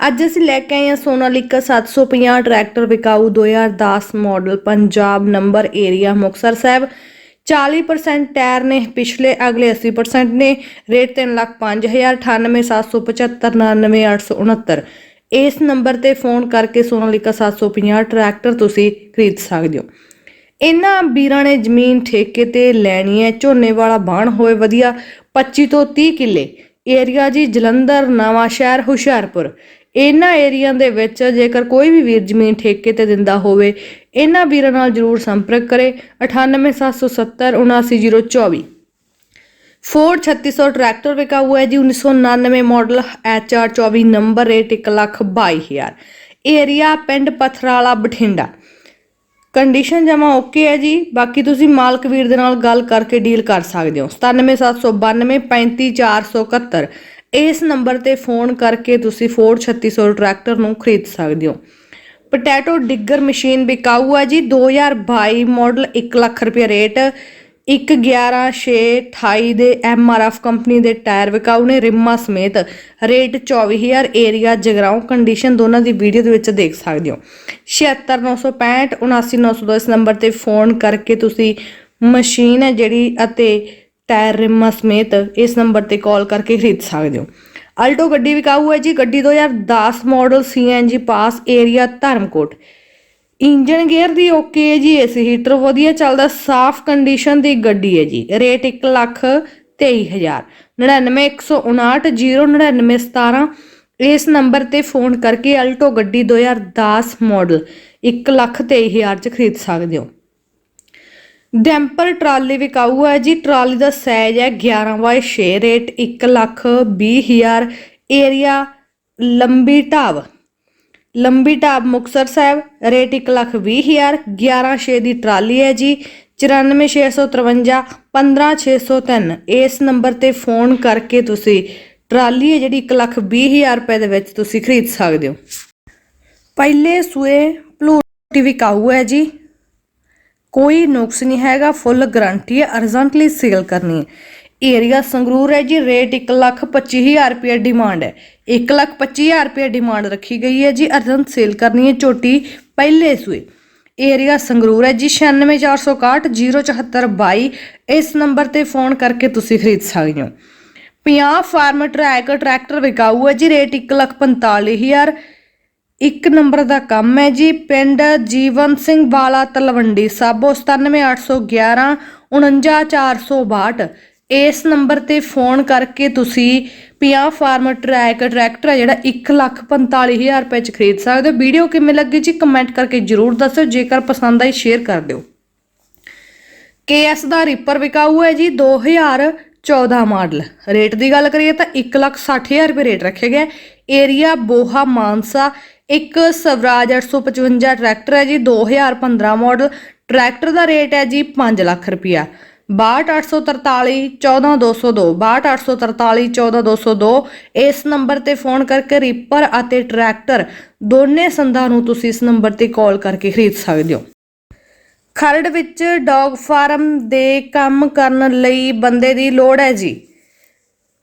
ਅੱਜ ਅਸੀਂ ਲੈ ਕੇ ਆਏ ਹਾਂ ਸੋਨਾਲੀਕਾ 750 ਟਰੈਕਟਰ ਵਿਕਾਊ 2010 model Punjab number area Muktsar Sahib. 40% tyre ਨੇ ਪਿਛਲੇ ਅਗਲੇ 80% ਨੇ, ਰੇਟ 3 ਲੱਖ 5000 98775 99869 ਇਸ ਨੰਬਰ ਤੇ ਫੋਨ ਕਰਕੇ ਸੋਨਾਲੀਕਾ 750 ਟਰੈਕਟਰ ਤੁਸੀਂ ਖਰੀਦ ਸਕਦੇ ਹੋ। ਇਹਨਾਂ ਵੀਰਾਂ ਨੇ ਜ਼ਮੀਨ ਠੇਕੇ ਤੇ ਲੈਣੀ ਹੈ, ਝੋਨੇ ਵਾਲਾ ਬਾਣ ਹੋਏ ਵਧੀਆ 25 ਤੋਂ 30 ਕਿੱਲੇ। ਏਰੀਆ ਜੀ ਜਲੰਧਰ ਨਵਾਂ ਸ਼ਹਿਰ ਹੁਸ਼ਿਆਰਪੁਰ। ਇਹਨਾਂ ਏਰੀਆ ਦੇ ਵਿੱਚ ਜੇਕਰ ਕੋਈ ਵੀ ਵੀਰ ਜ਼ਮੀਨ ਠੇਕੇ ਤੇ ਦਿੰਦਾ ਹੋਵੇ, ਇਹਨਾਂ ਵੀਰਾਂ ਨਾਲ ਜਰੂਰ ਸੰਪਰਕ ਕਰੇ। 98770 79024 ਫੋਰਡ 3600 ਟਰੈਕਟਰ ਵਿਕਾਊ ਹੈ ਜੀ 1999 model HR 24 number rate 122000 area ਪਿੰਡ ਪਥਰਾਲਾ, ਬਠਿੰਡਾ। ਕੰਡੀਸ਼ਨ ਜਮਾ ਓਕੇ ਹੈ ਜੀ, ਬਾਕੀ ਤੁਸੀਂ ਮਾਲਕ ਵੀਰ ਦੇ ਨਾਲ ਗੱਲ ਕਰਕੇ ਡੀਲ ਕਰ ਸਕਦੇ ਹੋ। 97792 35471 ਇਸ ਨੰਬਰ ਤੇ ਫੋਨ ਕਰਕੇ ਤੁਸੀਂ ਫੋਰਡ 3600 ਟਰੈਕਟਰ ਨੂੰ ਖਰੀਦ ਸਕਦੇ ਹੋ। ਪੋਟੈਟੋ ਡਿੱਗਰ ਮਸ਼ੀਨ ਵਿਕਾਊ ਹੈ ਜੀ 2022 ਮਾਡਲ 1 ਲੱਖ ਰੁਪਏ ਰੇਟ 111628 ਦੇ ਐਮਆਰਐਫ ਕੰਪਨੀ ਦੇ ਟਾਇਰ ਵਿਕਾਊ ਨੇ ਰਿਮਾ ਸਮੇਤ। ਰੇਟ 24000 ਏਰੀਆ, ਜਗਰਾਉਂ ਕੰਡੀਸ਼ਨ ਦੋਨਾਂ ਦੀ ਵੀਡੀਓ ਦੇ ਵਿੱਚ ਦੇਖ ਸਕਦੇ ਹੋ। 76965 79902 ਇਸ ਨੰਬਰ ਤੇ ਫੋਨ ਕਰਕੇ ਤੁਸੀਂ ਮਸ਼ੀਨ ਹੈ ਜਿਹੜੀ ਅਤੇ ਟਾਇਰ ਰਿਮਾ ਸਮੇਤ ਇਸ ਨੰਬਰ ਤੇ ਕਾਲ ਕਰਕੇ ਖਰੀਦ ਸਕਦੇ ਹੋ। ਅਲਟੋ ਗੱਡੀ ਵਿਕਾਊ ਹੈ ਜੀ। ਗੱਡੀ 2010 model CNG pass area Dharamkot. Engine gear ਦੀ ਓਕੇ ਹੈ ਜੀ। ਏਸੀ ਹੀਟਰ ਵਧੀਆ ਚੱਲਦਾ। ਸਾਫ਼ ਕੰਡੀਸ਼ਨ ਦੀ ਗੱਡੀ ਹੈ ਜੀ। ਰੇਟ 1 ਲੱਖ 23000 9915909917 ਇਸ ਨੰਬਰ ਤੇ ਫੋਨ ਕਰਕੇ ਅਲਟੋ ਗੱਡੀ 2010 ਮਾਡਲ 1 ਲੱਖ 23000 ਚ ਖਰੀਦ ਸਕਦੇ ਹੋ। ਡੈਂਪਰ ਟਰਾਲੀ ਵਿਕਾਊ ਹੈ ਜੀ। ਟਰਾਲੀ ਦਾ ਸਾਈਜ਼ ਹੈ 11 ਬਾਈ 6 rate 1 lakh 20000 area Lambi Dhab. Lambi Dhab Muktsar Sahib, rate 1 lakh 20000 11 6 ਦੀ ਟਰਾਲੀ ਹੈ ਜੀ। 94653 15603 ਇਸ ਨੰਬਰ ਤੇ ਫੋਨ ਕਰਕੇ ਤੁਸੀਂ ਟਰਾਲੀ ਹੈ ਜਿਹੜੀ 1 ਲੱਖ 20000 ਰੁਪਏ ਦੇ ਵਿੱਚ ਤੁਸੀਂ ਖਰੀਦ ਸਕਦੇ ਹੋ। ਪਹਿਲੇ ਸੂਏ ਪਲੂਟੀ ਵਿਕਾਊ ਹੈ ਜੀ। ਕੋਈ ਨੁਕਸ ਨਹੀਂ ਹੈਗਾ ਫੁੱਲ ਗਾਰੰਟੀ ਹੈ ਅਰਜੈਂਟਲੀ ਸੇਲ ਕਰਨੀ ਹੈ। ਏਰੀਆ ਸੰਗਰੂਰ ਹੈ ਜੀ ਰੇਟ 125000 ਰੁਪਏ ਡਿਮਾਂਡ ਹੈ। 125000 ਰੁਪਏ ਡਿਮਾਂਡ ਰੱਖੀ ਗਈ ਹੈ ਜੀ ਅਰਜੈਂਟ ਸੇਲ ਕਰਨੀ ਹੈ ਝੋਟੀ ਪਹਿਲੇ ਸੂਏ। ਏਰੀਆ ਸੰਗਰੂਰ ਹੈ ਜੀ 9646607422 ਇਸ ਨੰਬਰ ਤੇ ਫੋਨ ਕਰਕੇ ਤੁਸੀਂ ਖਰੀਦ ਸਕਦੇ ਹੋ। 50 ਫਾਰਮ ਟਰੈਕ ਟਰੈਕਟਰ ਵਿਕਾਊ ਹੈ ਜੀ ਰੇਟ 145000 ਇੱਕ ਨੰਬਰ ਦਾ ਕੰਮ ਹੈ ਜੀ, ਪਿੰਡ ਜੀਵਨ ਸਿੰਘ ਵਾਲਾ ਤਲਵੰਡੀ, ਸਾਬੋ 97811 49462 ਇਸ ਨੰਬਰ ਤੇ ਫੋਨ ਕਰਕੇ ਤੁਸੀਂ 50 ਫਾਰਮ ਟਰੈਕ, ਟਰੈਕਟਰ ਹੈ ਜਿਹੜਾ 145000 ਰੁਪਏ ਚ ਖਰੀਦ ਸਕਦੇ ਹੋ। ਵੀਡੀਓ ਕਿਵੇਂ ਲੱਗੀ ਜੀ, ਕਮੈਂਟ ਕਰਕੇ ਜਰੂਰ ਦੱਸਿਓ, ਜੇਕਰ ਪਸੰਦ ਆਈ ਸ਼ੇਅਰ ਕਰ ਦਿਓ। ਕੇਐਸ ਦਾ ਰੀਪਰ ਵਿਕਾਊ ਹੈ ਜੀ 2014 ਮਾਡਲ। ਰੇਟ ਦੀ ਗੱਲ ਕਰੀਏ ਤਾਂ 160000 ਰੁਪਏ ਰੇਟ ਰੱਖਿਆ ਗਿਆ ਏਰੀਆ ਬੋਹਾ ਮਾਨਸਾ ਇੱਕ ਸਵਰਾਜ 855 ਟਰੈਕਟਰ ਹੈ ਜੀ 2015 ਮਾਡਲ। ਟਰੈਕਟਰ ਦਾ ਰੇਟ ਹੈ ਜੀ 5 ਲੱਖ ਰੁਪਿਆ 62843 14202 62843 14202 ਇਸ ਨੰਬਰ ਤੇ ਫੋਨ ਕਰਕੇ ਰੀਪਰ ਅਤੇ ਟਰੈਕਟਰ ਦੋਨੇ ਸੰਦਾਂ ਨੂੰ ਤੁਸੀਂ ਇਸ ਨੰਬਰ ਤੇ ਕਾਲ ਕਰਕੇ ਖਰੀਦ ਸਕਦੇ ਹੋ। ਖਰੜ ਵਿੱਚ ਡੌਗ ਫਾਰਮ ਦੇ ਕੰਮ ਕਰਨ ਲਈ ਬੰਦੇ ਦੀ ਲੋੜ ਹੈ ਜੀ।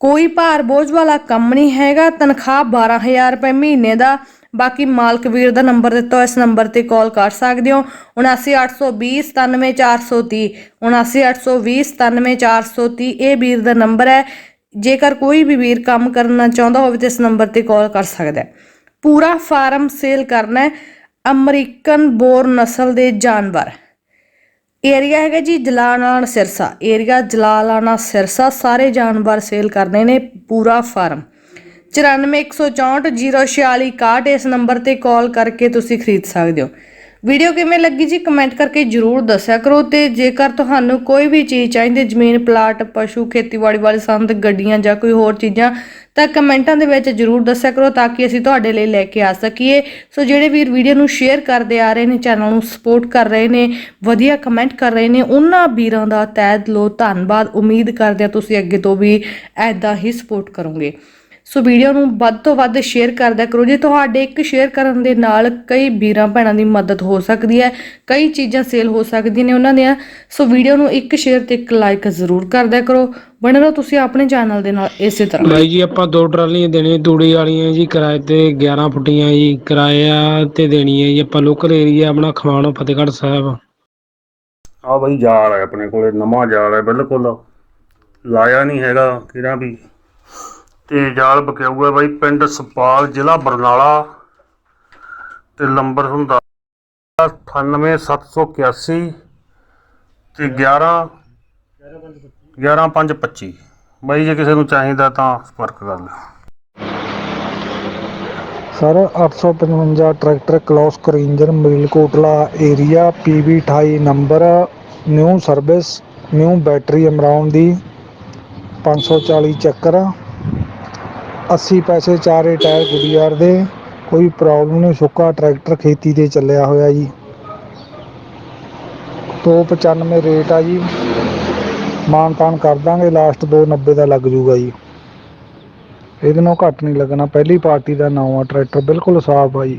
ਕੋਈ ਭਾਰ ਬੋਝ ਵਾਲਾ ਕੰਮ ਨਹੀਂ ਹੈਗਾ। ਤਨਖਾਹ 12000 ਰੁਪਏ ਮਹੀਨੇ ਦਾ। ਬਾਕੀ ਮਾਲਕ ਵੀਰ ਦਾ ਨੰਬਰ ਦਿੱਤਾ ਇਸ ਨੰਬਰ ਤੇ ਕਾਲ ਕਰ ਸਕਦੇ ਹੋ। 79820 97430 79820 97430 ਇਹ ਵੀਰ ਦਾ ਨੰਬਰ ਹੈ। ਜੇਕਰ ਕੋਈ ਵੀ ਵੀਰ ਕੰਮ ਕਰਨਾ ਚਾਹੁੰਦਾ ਹੋਵੇ ਤਾਂ ਇਸ ਨੰਬਰ ਤੇ ਕਾਲ ਕਰ ਸਕਦਾ ਹੈ। ਪੂਰਾ ਫਾਰਮ ਸੇਲ ਕਰਨਾ ਹੈ। ਅਮਰੀਕਨ ਬੋਰ ਨਸਲ ਦੇ ਜਾਨਵਰ। ਏਰੀਆ ਹੈਗਾ ਜੀ ਜਲਾਲਾਣਾ ਸਿਰਸਾ। ਏਰੀਆ ਜਲਾਲਾਣਾ ਸਿਰਸਾ। ਸਾਰੇ ਜਾਨਵਰ ਸੇਲ ਕਰਨੇ ਨੇ ਪੂਰਾ ਫਾਰਮ। 9414404661 ਇਸ ਨੰਬਰ ਤੇ ਕਾਲ ਕਰਕੇ ਤੁਸੀਂ ਖਰੀਦ ਸਕਦੇ ਹੋ। ਵੀਡੀਓ ਕਿਵੇਂ ਲੱਗੀ ਜੀ ਕਮੈਂਟ ਕਰਕੇ ਜਰੂਰ ਦੱਸਿਆ ਕਰੋ ਤੇ ਜੇਕਰ ਤੁਹਾਨੂੰ ਕੋਈ ਵੀ ਚੀਜ਼ ਚਾਹੀਦੀ, ਜ਼ਮੀਨ, ਪਲਾਟ, ਪਸ਼ੂ, ਖੇਤੀਬਾੜੀ ਵਾਲੇ ਸੰਦ, ਗੱਡੀਆਂ ਜਾਂ ਕੋਈ ਹੋਰ ਚੀਜ਼ਾਂ, ਤਾਂ ਕਮੈਂਟਾਂ ਦੇ ਵਿੱਚ ਜਰੂਰ ਦੱਸਿਆ ਕਰੋ ਤਾਂ ਕਿ ਅਸੀਂ ਤੁਹਾਡੇ ਲਈ ਲੈ ਕੇ ਆ ਸਕੀਏ। ਸੋ ਜਿਹੜੇ ਵੀਰ ਵੀਡੀਓ ਨੂੰ ਸ਼ੇਅਰ ਕਰਦੇ ਆ ਰਹੇ ਨੇ, ਚੈਨਲ ਨੂੰ ਸਪੋਰਟ ਕਰ ਰਹੇ ਨੇ, ਵਧੀਆ ਕਮੈਂਟ ਕਰ ਰਹੇ ਨੇ, ਉਹਨਾਂ ਵੀਰਾਂ ਦਾ ਤਹਿ ਦਿਲੋਂ ਧੰਨਵਾਦ। ਉਮੀਦ ਕਰਦੇ ਆ ਤੁਸੀਂ ਅੱਗੇ ਤੋਂ ਵੀ ਐਦਾਂ ਹੀ ਸਪੋਰਟ ਕਰੋਗੇ। ਸੋ ਵੀਡੀਓ ਨੂੰ ਵੱਧ ਤੋਂ ਵੱਧ ਸ਼ੇਅਰ ਕਰਦਿਆ ਕਰੋ। ਜੇ ਤੁਹਾਡੇ ਇੱਕ ਸ਼ੇਅਰ ਕਰਨ ਦੇ ਨਾਲ ਕਈ ਵੀਰਾਂ ਭੈਣਾਂ ਦੀ ਮਦਦ ਹੋ ਸਕਦੀ ਹੈ ਕਈ ਚੀਜ਼ਾਂ ਸੇਲ ਹੋ ਸਕਦੀਆਂ ਨੇ ਉਹਨਾਂ ਦੀਆਂ ਸੋ ਵੀਡੀਓ ਨੂੰ ਇੱਕ ਸ਼ੇਅਰ ਤੇ ਇੱਕ ਲਾਈਕ ਜ਼ਰੂਰ ਕਰਦਿਆ ਕਰੋ। ਬਣੇ ਰਹੋ ਤੁਸੀਂ ਆਪਣੇ ਚੈਨਲ ਦੇ ਨਾਲ ਇਸੇ ਤਰ੍ਹਾਂ। ਬਾਈ ਜੀ ਆਪਾਂ ਦੋ ਟਰਾਲੀਆਂ ਦੇਣੇ ਤੂੜੀ ਵਾਲੀਆਂ ਜੀ ਕਿਰਾਏ ਤੇ 11 ਫੁੱਟੀਆਂ ਜੀ ਕਿਰਾਇਆ ਤੇ ਦੇਣੀ ਹੈ ਜੀ ਆਪਾਂ ਲੋਕਲ ਏਰੀਆ ਆਪਣਾ ਖਮਾਣੋ ਫਤਿਹਗੜ੍ਹ ਸਾਹਿਬ। ਆ ਬਈ ਜਾਲ ਹੈ ਆਪਣੇ ਕੋਲੇ ਨਵਾਂ ਜਾਲ ਹੈ ਬਿਲਕੁਲ। ਲਾਇਆ ਨਹੀਂ ਹੈਗਾ ਕਿਹੜਾ ਵੀ। ਤੇ ਜਾਲ ਬਕਿਊਗਾ ਬਾਈ, ਪਿੰਡ ਸਪਾਲ, ਜ਼ਿਲ੍ਹਾ ਬਰਨਾਲਾ। ਤੇ ਨੰਬਰ ਹੁੰਦਾ 98781 ਤੇ 11 11525 ਬਾਈ, ਜੇ ਕਿਸੇ ਨੂੰ ਚਾਹੀਦਾ ਤਾਂ ਸੰਪਰਕ ਕਰ ਲਓ। ਸਰ 855 ਟਰੈਕਟਰ ਕਲੋਸ ਕਰਿੰਜਰ, ਮੀਲਕੋਟਲਾ area PB 28 number, new service, new battery ਅਮਰਾਉਣ ਦੀ 540 ਚੱਕਰ। 80 ਪੈਸੇ ਚਾਰੇ ਟਾਇਰ ਗੁੱਡੀਆਰ ਦੇ, ਕੋਈ ਪ੍ਰੋਬਲਮ ਨਹੀਂ, ਸੁੱਕਾ ਟਰੈਕਟਰ ਖੇਤੀ ਤੇ ਚੱਲਿਆ ਹੋਇਆ ਜੀ। 295 ਰੇਟ ਆ ਜੀ। ਮਾਨ ਤਾਨ ਕਰ ਦਾਂਗੇ ਲਾਸਟ 290 ਦਾ ਲੱਗ ਜੂਗਾ ਜੀ। ਇਹਦੇ ਨਾਲ ਘੱਟ ਨਹੀਂ ਲੱਗਣਾ, ਪਹਿਲੀ ਪਾਰਟੀ ਦਾ ਨਵਾਂ ਟਰੈਕਟਰ, ਬਿਲਕੁਲ ਸਾਫ਼ ਆ ਜੀ।